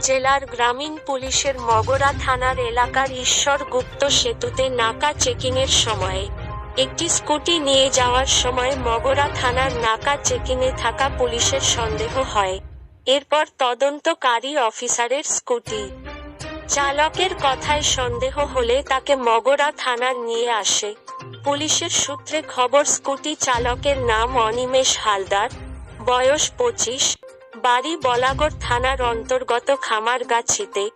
জেলার গ্রামীণ পুলিশের মগরা থানার এলাকার ঈশ্বর গুপ্ত সেতুতে নাকা চেকিংয়ের সময় একটি স্কুটি নিয়ে যাওয়ার সময় মগরা থানার নাকা চেকিংয়ে থাকা পুলিশের সন্দেহ হয়। এরপর তদন্তকারী অফিসারের স্কুটি। চালকের কথায় সন্দেহ হলে তাকে মগরা থানার নিয়ে আসে। পুলিশের সূত্রে খবর, স্কুটি চালকের নাম অনিমেষ হালদার, বয়স পঁচিশ বাড়ি বলাগড় থানার অন্তর্গত খামারগাছিতে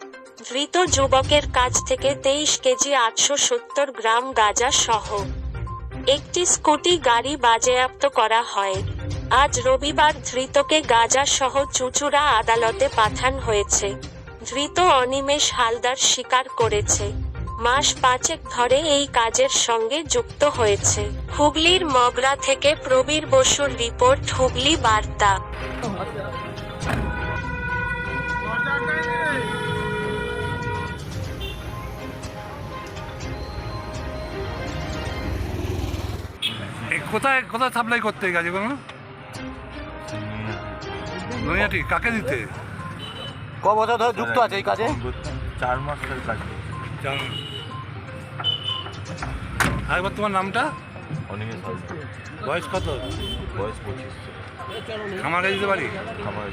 ধৃত যুবকের কাছ থেকে তেইশ কেজি আটশো সত্তর গ্রাম গাঁজা সহ একটি স্কুটি গাড়ি বাজেয়াপ্ত করা হয়। আজ রবিবার ধৃতকে গাঁজা সহ চুচুড়া আদালতে পাঠান হয়েছে। ধৃত অনিমেষ হালদার স্বীকার করেছে। মাস পাঁচেক ধরে এই কাজের সঙ্গে যুক্ত হয়েছে। হুগলির মগরা থেকে প্রবীর বসুর রিপোর্ট হুগলি বার্তা। এ কোথায় কোথায় সাপ্লাই করতে এই গাড়িগুলো নৈহাটি কাকে দিতে? ক বছর ধরে যুক্ত আছে এই কাজে? চার মাসের কাজ জান আরেকবার তোমার নামটা? অনিমেষ হালদার বয়স কত? বয়স পঁচিশ। আমার কাছে দিতে পারি? আমার